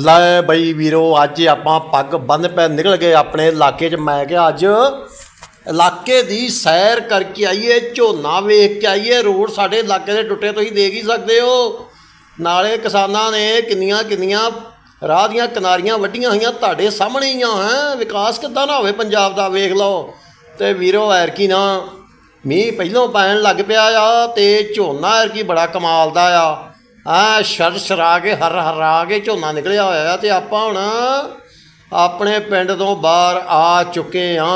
ਲੈ ਬਈ ਵੀਰੋ, ਅੱਜ ਆਪਾਂ ਪੱਗ ਬੰਨ ਪੈ ਨਿਕਲ ਗਏ ਆਪਣੇ ਇਲਾਕੇ 'ਚ। ਮੈਂ ਕਿਹਾ ਅੱਜ ਇਲਾਕੇ ਦੀ ਸੈਰ ਕਰਕੇ ਆਈਏ, ਝੋਨਾ ਵੇਖ ਕੇ ਆਈਏ। ਰੋਡ ਸਾਡੇ ਇਲਾਕੇ ਦੇ ਟੁੱਟੇ, ਤੁਸੀਂ ਦੇਖ ਹੀ ਸਕਦੇ ਹੋ। ਨਾਲੇ ਕਿਸਾਨਾਂ ਨੇ ਕਿੰਨੀਆਂ ਕਿੰਨੀਆਂ ਰਾਹ ਦੀਆਂ ਕਿਨਾਰੀਆਂ ਵੱਡੀਆਂ ਹੋਈਆਂ ਤੁਹਾਡੇ ਸਾਹਮਣੇ ਹੀ ਆ, ਹੈ? ਵਿਕਾਸ ਕਿੱਦਾਂ ਨਾ ਹੋਵੇ ਪੰਜਾਬ ਦਾ, ਵੇਖ ਲਓ। ਤੇ ਵੀਰੋ ਐਰਕੀ ਨਾ, ਮੀਂਹ ਪਹਿਲੋਂ ਪੈਣ ਲੱਗ ਪਿਆ ਆ ਤੇ ਝੋਨਾ ਐਰਕੀ ਬੜਾ ਕਮਾਲ ਦਾ ਆ। ਆ ਛਰ ਛਰਾ ਕੇ, ਹਰ ਹਰਾ ਕੇ ਝੋਨਾ ਨਿਕਲਿਆ ਹੋਇਆ ਆ ਤੇ ਆਪਾਂ ਹੁਣ ਆਪਣੇ ਪਿੰਡ ਤੋਂ ਬਾਹਰ ਆ ਚੁੱਕੇ ਆ।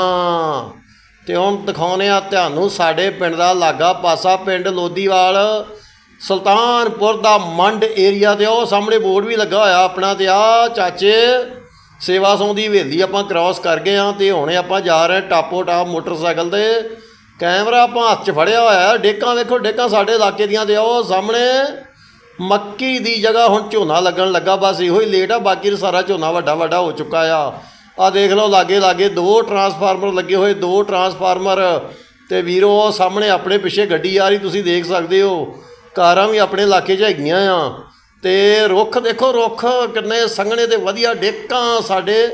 ਤੇ ਹੁਣ ਦਿਖਾਉਨੇ ਆ ਤੁਹਾਨੂੰ ਸਾਡੇ ਪਿੰਡ ਦਾ ਲਾਗਾ ਪਾਸਾ ਪਿੰਡ ਲੋਦੀਵਾਲ ਸੁਲਤਾਨਪੁਰ ਦਾ ਮੰਡ ਏਰੀਆ ਤੇ ਉਹ ਸਾਹਮਣੇ ਬੋਰਡ ਵੀ ਲੱਗਾ ਹੋਇਆ ਆਪਣਾ ਤੇ ਆ ਚਾਚੇ ਸੇਵਾ ਸੋਂ ਦੀ ਹਵੇਲੀ ਆਪਾਂ ਕ੍ਰਾਸ ਕਰ ਗਏ ਆ ਤੇ ਹੁਣੇ ਆਪਾਂ ਜਾ ਰਹੇ ਟਾਪੋ ਟਾਪ ਮੋਟਰਸਾਈਕਲ ਤੇ। ਕੈਮਰਾ ਆਪਾਂ ਹੱਥ 'ਚ ਫੜਿਆ ਹੋਇਆ, ਡੇਕਾਂ ਵੇਖੋ ਡੇਕਾਂ ਸਾਡੇ ਇਲਾਕੇ ਦੀਆਂ ਤੇ ਉਹ ਸਾਹਮਣੇ ਮੱਕੀ ਦੀ ਜਗ੍ਹਾ ਹੁਣ ਝੋਨਾ ਲੱਗਣ ਲੱਗਾ, ਬਸ ਇਹੋ ਹੀ ਲੇਟ ਆ, ਬਾਕੀ ਸਾਰਾ ਝੋਨਾ ਵੱਡਾ ਵੱਡਾ ਹੋ ਚੁੱਕਾ ਆ। ਆ ਦੇਖ ਲਓ, ਲਾਗੇ ਲਾਗੇ ਦੋ ਟਰਾਂਸਫਾਰਮਰ ਲੱਗੇ ਹੋਏ, ਦੋ ਟਰਾਂਸਫਾਰਮਰ ਤੇ ਵੀਰੋ ਉਹ ਸਾਹਮਣੇ ਆਪਣੇ ਪਿੱਛੇ ਗੱਡੀ ਆ ਰਹੀ, ਤੁਸੀਂ ਦੇਖ ਸਕਦੇ ਹੋ, ਕਾਰਾਂ ਵੀ ਆਪਣੇ ਇਲਾਕੇ 'ਚ ਹੈਗੀਆਂ ਆ। ਤੇ ਰੁੱਖ ਦੇਖੋ, ਰੁੱਖ ਕਿੰਨੇ ਸੰਘਣੇ ਤੇ ਵਧੀਆ ਡੇਕਾਂ, ਸਾਡੇ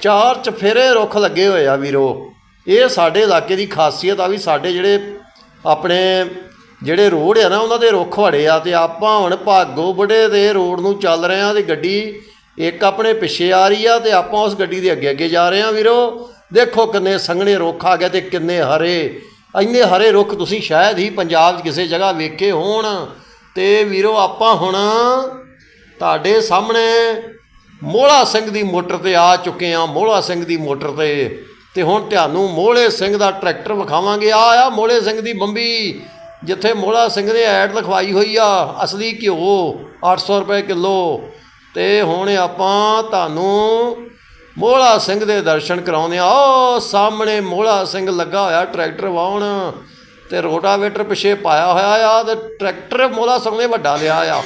ਚਾਰ ਚਫੇਰੇ ਰੁੱਖ ਲੱਗੇ ਹੋਏ ਆ ਵੀਰੋ। ਇਹ ਸਾਡੇ ਇਲਾਕੇ ਦੀ ਖਾਸੀਅਤ ਆ ਵੀ ਸਾਡੇ ਜਿਹੜੇ ਆਪਣੇ ਜਿਹੜੇ ਰੋਡ ਆ ਨਾ, ਉਹਨਾਂ ਦੇ ਰੁੱਖ ਵੜੇ ਆ ਤੇ ਆਪਾਂ ਹੁਣ ਭਾਗੋ ਬੜੇ ਦੇ ਰੋਡ ਨੂੰ ਚੱਲ ਰਹੇ ਆ ਤੇ ਗੱਡੀ ਇੱਕ ਆਪਣੇ ਪਿੱਛੇ ਆ ਰਹੀ ਆ ਤੇ ਆਪਾਂ ਉਸ ਗੱਡੀ ਦੇ ਅੱਗੇ ਅੱਗੇ ਜਾ ਰਹੇ ਆ ਵੀਰੋ। ਦੇਖੋ ਕਿੰਨੇ ਸੰਘਣੇ ਰੁੱਖ ਆ ਗਏ ਤੇ ਕਿੰਨੇ ਹਰੇ। ਇੰਨੇ ਹਰੇ ਰੁੱਖ ਤੁਸੀਂ ਸ਼ਾਇਦ ਹੀ ਪੰਜਾਬ 'ਚ ਕਿਸੇ ਜਗ੍ਹਾ ਵੇਖੇ ਹੋਣ। ਤੇ ਵੀਰੋ ਆਪਾਂ ਹੁਣ ਤੁਹਾਡੇ ਸਾਹਮਣੇ ਮੋਹਲਾ ਸਿੰਘ ਦੀ ਮੋਟਰ ਤੇ ਆ ਚੁੱਕੇ ਆ, ਮੋਹਲਾ ਸਿੰਘ ਦੀ ਮੋਟਰ ਤੇ। ਤੇ ਹੁਣ ਤੁਹਾਨੂੰ ਮੋਹਲੇ ਸਿੰਘ ਦਾ ਟਰੈਕਟਰ ਵਿਖਾਵਾਂਗੇ। ਆ ਆ ਮੋਹਲੇ ਸਿੰਘ ਦੀ ਬੰਬੀ। ਜਿੱਥੇ ਮੋਹਲਾ ਸਿੰਘ ਨੇ ਐਡ ਲਿਖਵਾਈ ਹੋਈ ਆ, ਅਸਲੀ ਘਿਓ 800 ਰੁਪਏ ਕਿਲੋ। ਤੇ ਹੁਣ ਆਪਾਂ ਤੁਹਾਨੂੰ ਮੋਹਲਾ ਸਿੰਘ ਦੇ ਦਰਸ਼ਨ ਕਰਾਉਂਦੇ ਆ ਉਹ ਸਾਹਮਣੇ ਮੋਹਲਾ ਸਿੰਘ ਲੱਗਾ ਹੋਇਆ ਟਰੈਕਟਰ ਵਾਹਣ ਤੇ ਰੋਟਾਵੇਟਰ ਪਿੱਛੇ ਪਾਇਆ ਹੋਇਆ ਆ ਤੇ ਟਰੈਕਟਰ ਮੋਹਲਾ ਸਿੰਘ ਨੇ ਵੱਡਾ ਲਿਆ ਆ।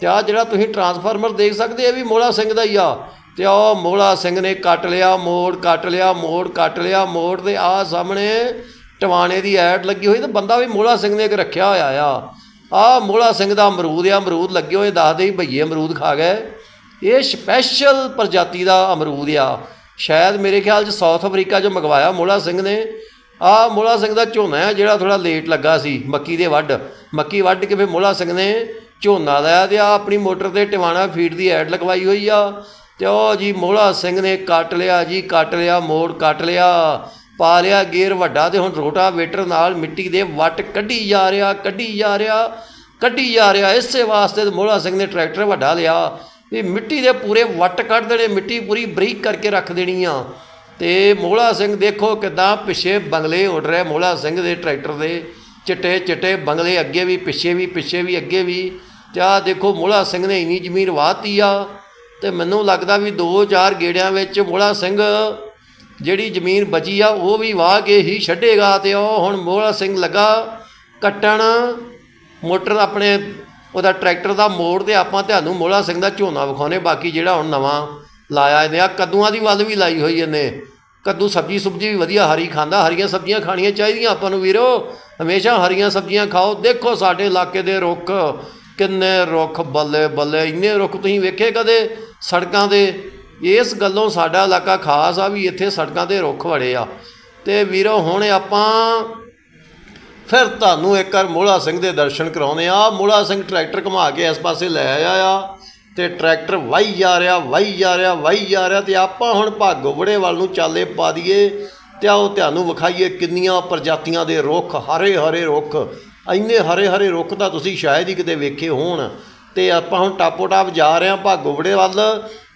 ਤੇ ਆ ਜਿਹੜਾ ਤੁਸੀਂ ਟਰਾਂਸਫਾਰਮਰ ਦੇਖ ਸਕਦੇ ਇਹ ਵੀ ਮੋਹਲਾ ਸਿੰਘ ਦਾ ਹੀ ਆ। ਤੇ ਉਹ ਮੋਹਲਾ ਸਿੰਘ ਨੇ ਕੱਟ ਲਿਆ, ਮੋੜ ਕੱਟ ਲਿਆ, ਮੋੜ ਕੱਟ ਲਿਆ, ਮੋੜ ਦੇ ਆ ਸਾਹਮਣੇ ਟਵਾਣੇ ਦੀ ਐਡ ਲੱਗੀ ਹੋਈ ਤੇ ਬੰਦਾ ਵੀ ਮੋਹਲਾ ਸਿੰਘ ਨੇ ਇੱਕ ਰੱਖਿਆ ਹੋਇਆ ਆ। ਆ ਮੋਹਲਾ ਸਿੰਘ ਦਾ ਅਮਰੂਦ ਆ, ਅਮਰੂਦ ਲੱਗੇ ਹੋਏ ਦੱਸਦੇ ਹੀ ਭਈਏ ਅਮਰੂਦ ਖਾ ਗਏ। ਇਹ ਸਪੈਸ਼ਲ ਪ੍ਰਜਾਤੀ ਦਾ ਅਮਰੂਦ ਆ। ਸ਼ਾਇਦ ਮੇਰੇ ਖਿਆਲ 'ਚ ਸਾਊਥ ਅਫਰੀਕਾ 'ਚੋਂ ਮੰਗਵਾਇਆ ਮੋਲਾ ਸਿੰਘ ਨੇ। ਆ ਮੋਹਲਾ ਸਿੰਘ ਦਾ ਝੋਨਾ ਹੈ ਜਿਹੜਾ ਥੋੜਾ ਲੇਟ ਲੱਗਾ ਸੀ, ਮੱਕੀ ਦੇ ਵੱਢ। ਮੱਕੀ ਵੱਢ ਕੇ ਫਿਰ ਮੋਲਾ ਸਿੰਘ ਨੇ ਝੋਨਾ ਲਾਇਆ ਤੇ ਆ ਆਪਣੀ ਮੋਟਰ ਤੇ ਟਿਵਾਣਾ ਫੀਡ ਦੀ ਐਡ ਲਗਵਾਈ ਹੋਈ ਆ। ਤੇ ਉਹ ਜੀ ਮੋਹਲਾ ਸਿੰਘ ਨੇ ਕੱਟ ਲਿਆ ਜੀ, ਕੱਟ ਲਿਆ, ਮੋੜ ਕੱਟ ਲਿਆ। ਪਾ ਲਿਆ ਗੇਅਰ ਵੱਡਾ ਤੇ ਹੁਣ ਰੋਟਾਵੇਟਰ ਨਾਲ ਮਿੱਟੀ ਦੇ ਵੱਟ ਕੱਢੀ ਜਾ ਰਿਹਾ, ਕੱਢੀ ਜਾ ਰਿਹਾ, ਕੱਢੀ ਜਾ ਰਿਹਾ। ਇਸੇ ਵਾਸਤੇ ਮੋਹਲਾ ਸਿੰਘ ਨੇ ਟਰੈਕਟਰ ਵੱਡਾ ਲਿਆ ਵੀ ਮਿੱਟੀ ਦੇ ਪੂਰੇ ਵੱਟ ਕੱਢ ਦੇਣੇ, ਮਿੱਟੀ ਪੂਰੀ ਬਰੀਕ ਕਰਕੇ ਰੱਖ ਦੇਣੀ ਆ। ਤੇ ਮੋਹਲਾ ਸਿੰਘ ਦੇਖੋ ਕਿਦਾਂ ਪਿੱਛੇ ਬੰਗਲੇ ਉੱਡ ਰਹੇ, ਮੋਹਲਾ ਸਿੰਘ ਦੇ ਟਰੈਕਟਰ ਦੇ ਚਿੱਟੇ ਚਿੱਟੇ ਬੰਗਲੇ ਅੱਗੇ ਵੀ, ਪਿੱਛੇ ਵੀ ਪਿੱਛੇ ਵੀ, ਅੱਗੇ ਵੀ। ਤੇ ਆਹ ਦੇਖੋ ਮੋਹਲਾ ਸਿੰਘ ਨੇ ਇੰਨੀ ਜ਼ਮੀਨ ਵਾਹਤੀ ਆ ਤੇ ਮੈਨੂੰ ਲੱਗਦਾ ਵੀ 2-4 ਗੇੜਿਆਂ ਵਿੱਚ ਮੋਹਲਾ ਸਿੰਘ ਜਿਹੜੀ ਜ਼ਮੀਨ ਬਚੀ ਆ, ਉਹ ਵੀ ਵਾਹ ਕੇ ਹੀ ਛੱਡੇਗਾ ਤੇ ਉਹ ਹੁਣ ਮੋਹਲਾ ਸਿੰਘ ਲੱਗਾ ਕੱਟਣ। ਮੋਟਰ ਆਪਣੇ, ਉਹਦਾ ਟਰੈਕਟਰ ਦਾ ਮੋੜ ਤੇ ਆਪਾਂ ਤੁਹਾਨੂੰ ਮੋਹਲਾ ਸਿੰਘ ਦਾ ਝੋਨਾ ਵਿਖਾਉਨੇ ਬਾਕੀ ਜਿਹੜਾ ਹੁਣ ਨਵਾਂ ਲਾਇਆ ਇਹਨੇ ਆ, ਕੱਦੂਆਂ ਦੀ ਵੱਲ ਵੀ ਲਾਈ ਹੋਈ ਇਹਨੇ। ਕੱਦੂ ਸਬਜੀ ਸੁਬਜੀ ਵੀ ਵਧੀਆ, ਹਰੀ ਖਾਂਦਾ, ਹਰੀਆਂ ਸਬਜ਼ੀਆਂ ਖਾਣੀਆਂ ਚਾਹੀਦੀਆਂ ਆਪਾਂ ਨੂੰ ਵੀਰੋ। ਹਮੇਸ਼ਾ ਹਰੀਆਂ ਸਬਜ਼ੀਆਂ ਖਾਓ। ਦੇਖੋ ਸਾਡੇ ਇਲਾਕੇ ਦੇ ਰੁੱਖ ਕਿੰਨੇ ਰੁੱਖ ਬੱਲੇ ਬੱਲੇ, ਇੰਨੇ ਰੁੱਖ ਤੁਸੀਂ ਵੇਖੇ ਕਦੇ ਸੜਕਾਂ ਦੇ ਇਸ ਗੱਲੋਂ ਸਾਡਾ ਇਲਾਕਾ ਖਾਸ ਆ ਵੀ ਇੱਥੇ ਸੜਕਾਂ ਤੇ ਰੁੱਖ ਵੜੇ ਆ। ਤੇ ਵੀਰੋ, ਹੁਣ ਆਪਾਂ ਫਿਰ ਤੁਹਾਨੂੰ ਇੱਕ ਵਾਰ ਮੋਹਲਾ ਸਿੰਘ ਦੇ ਦਰਸ਼ਨ ਕਰਾਉਨੇ ਆ ਮੋਹਲਾ ਸਿੰਘ ਟਰੈਕਟਰ ਘੁਮਾ ਕੇ ਇਸ ਪਾਸੇ ਲੈ ਆਇਆ ਆ ਤੇ ਟਰੈਕਟਰ ਵਾਈ ਜਾ ਰਿਹਾ, ਵਾਈ ਜਾ ਰਿਹਾ, ਵਾਈ ਜਾ ਰਿਹਾ ਤੇ ਆਪਾਂ ਹੁਣ ਭਾਗੋ ਬੜੇ ਵੱਲ ਨੂੰ ਚਾਲੇ ਪਾ ਦਈਏ ਤੇ ਆਓ ਤੁਹਾਨੂੰ ਵਿਖਾਈਏ ਕਿੰਨੀਆਂ ਪ੍ਰਜਾਤੀਆਂ ਦੇ ਰੁੱਖ ਹਰੇ ਹਰੇ ਰੁੱਖ। ਇੰਨੇ ਹਰੇ ਹਰੇ ਰੁੱਖ ਤਾਂ ਤੁਸੀਂ ਸ਼ਾਇਦ ਹੀ ਕਿਤੇ ਵੇਖੇ ਹੋਣ। ਤੇ ਆਪਾਂ ਹੁਣ ਟਾਪੋ ਟਾਪ ਜਾ ਰਹੇ ਹਾਂ ਭਾਗੋ ਬੜੇ ਵੱਲ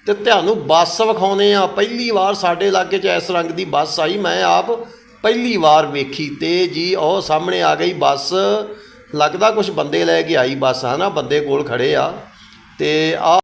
ਤੇ ਤੁਹਾਨੂੰ ਬੱਸ ਵਿਖਾਉਨੇ ਆ। ਪਹਿਲੀ ਵਾਰ ਸਾਡੇ ਇਲਾਕੇ 'ਚ ਇਸ ਰੰਗ ਦੀ ਬੱਸ ਆਈ। ਮੈਂ ਆਪ ਪਹਿਲੀ ਵਾਰ ਵੇਖੀ ਤੇ ਜੀ, ਉਹ ਸਾਹਮਣੇ ਆ ਗਈ ਬੱਸ। ਲੱਗਦਾ ਕੁਝ ਬੰਦੇ ਲੈ ਕੇ ਆਈ ਬੱਸ, ਹਨਾ? ਬੰਦੇ ਕੋਲ ਖੜੇ ਆ। ਤੇ ਆ